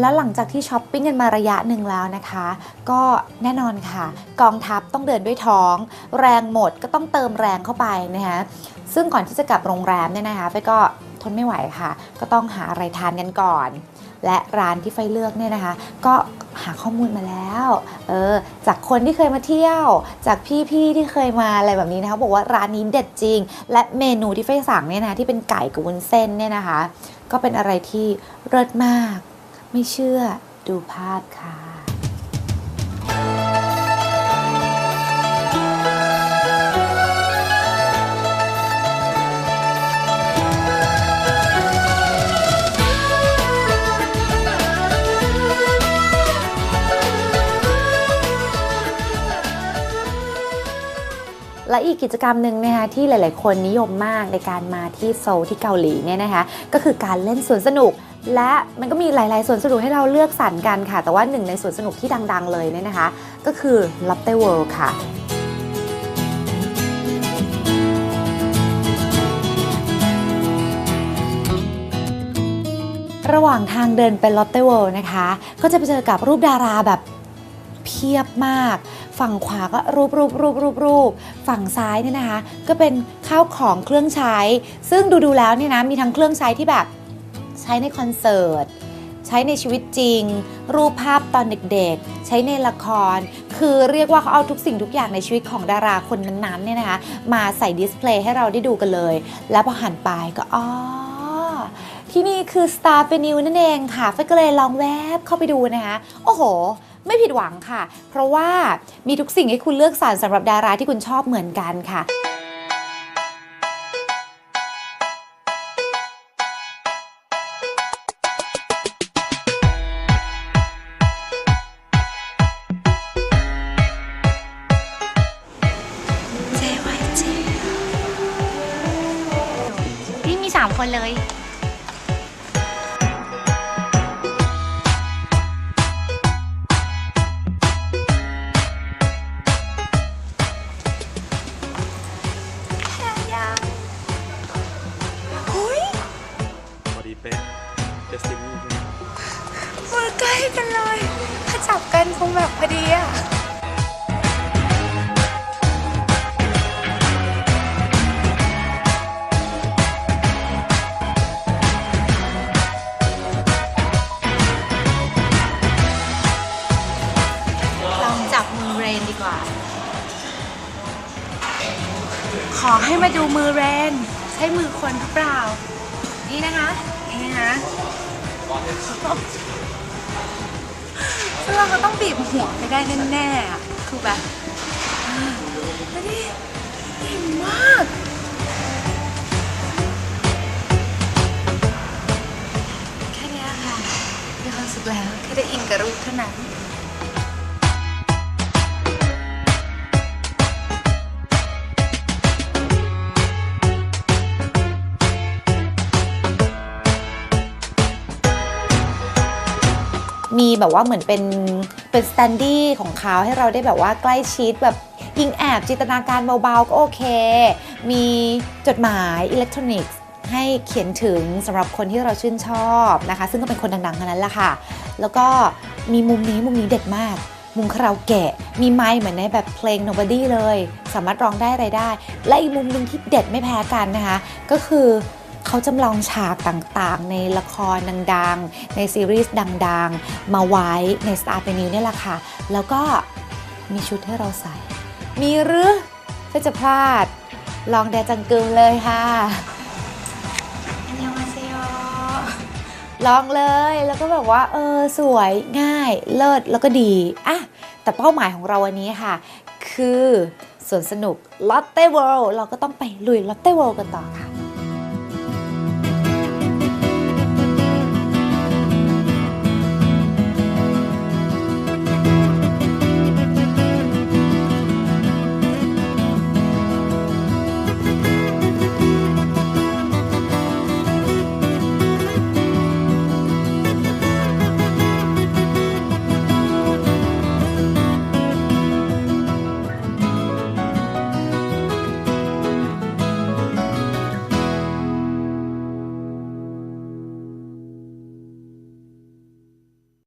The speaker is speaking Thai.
แล้วหลังจากที่ช้อปปิ้งกันมาระยะหนึ่งแล้วนะคะ ก็แน่นอนค่ะ กองทัพต้องเดินด้วยท้อง แรงหมดก็ต้องเติมแรงเข้าไปนะคะซึ่งก่อนที่จะกลับโรงแรมเนี่ยนะคะไปก็ทนไม่ไหวค่ะ ก็ต้องหาอะไรทานกันก่อน และร้านที่ไฟเลือกเนี่ยนะคะ ก็หาข้อมูลมาแล้วเออจากคนที่เคยมาเที่ยว จากพี่ๆที่เคยมาอะไรแบบนี้นะคะบอกว่าร้านนี้เด็ดจริง และเมนูที่ไฟสั่งเนี่ยนะที่เป็นไก่กับวุ้นเส้นเนี่ยนะคะ ก็เป็นอะไรที่เลิศมาก ไม่เชื่อดูภาพค่ะ และอีกกิจกรรมหนึ่งนะคะที่หลาย ๆ คนนิยมมากในการมาที่โซลที่เกาหลีเนี่ยนะคะก็คือการเล่นสวนสนุก และมันก็มีหลาย ๆ สวนสนุกให้เราเลือกสรรกันค่ะ แต่ว่าหนึ่งในสวนสนุกที่ดัง ๆ เลยเนี่ยนะคะ ก็คือ Lotte World ค่ะระหว่างทางเดินไป Lotte World นะคะ ก็จะไปเจอกับรูปดาราแบบเพียบมาก ฝั่งขวาก็รูปรูปรูปรูปรูปฝั่งซ้ายเนี่ยนะคะ ก็เป็นข้าวของเครื่องใช้ ซึ่งดูดูแล้วเนี่ยนะมีทั้งเครื่องใช้ที่แบบใช้ในคอนเสิร์ตใช้ในชีวิตจริง รูปภาพตอนเด็กๆ ใช้ในละคร คือเรียกว่าเขาเอาทุกสิ่งทุกอย่างในชีวิตของดาราคนนั้นๆเนี่ยนะคะมาใส่ดิสเพลย์ให้เราได้ดูกันเลย แล้วพอหันไปก็อ๋อที่นี่คือ Star v e n u e นั่นเองค่ะเฟก็เลยลองแวบเข้าไปดูนะคะ โอ้โห ไม่ผิดหวังค่ะ เพราะว่ามีทุกสิ่งให้คุณเลือกสรรสำหรับดาราที่คุณชอบเหมือนกันค่ะนี่มี3คนเลย ดสตินีใช่ไหมมือใกล้กันเลย ถ้าจับกันคงแบบพอดีอะลองจับมือเรนดีกว่า ขอให้มาดูมือเรน ใช้มือคนหรือเปล่า นี่นะคะ นี่นะคะ ซึ่งเราก็ต้องบีบหัวไม่ได้แน่ๆอะคือแบบอ่าอันนี้เก่งมาก แค่เนี้ยค่ะมีความสุขแล้วแค่ได้อินกับรูปเท่านั้น มีแบบว่าเหมือนเป็นเป็นสแตนดี้ของเขาให้เราได้แบบว่าใกล้ชิดแบบยิงแอบจินตนาการเบาๆ ก็โอเค มีจดหมายอิเล็กทรอนิกส์ให้เขียนถึงสำหรับคนที่เราชื่นชอบนะคะ ซึ่งก็เป็นคนดังๆทั้งนั้นแหละค่ะ แล้วก็มีมุมนี้มุมนี้เด็ดมาก มุมคาราโอเกะ มีไมค์เหมือนในแบบเพลง Nobody เลย สามารถร้องได้อะไรได้ และอีกมุมหนึ่งที่เด็ดไม่แพ้กันนะคะ ก็คือ เขาจำลองฉากต่างๆ ในละครดังๆ ในซีรีส์ดังๆ มาไว้ใน Star p e n u เนี่ยแหละค่ะ แล้วก็มีชุดให้เราใส่ มีหรือก็จะพลาด ลองแดจังกึมเลยค่ะอันยองอาเซโยลองเลยแล้วก็แบบว่า เออ สวยง่ายเลิศแล้วก็ดีอะแต่เป้าหมายของเราวันนี้ค่ะ คือสวนสนุก Lotte World เราก็ต้องไปลุย Lotte World กันต่อค่ะ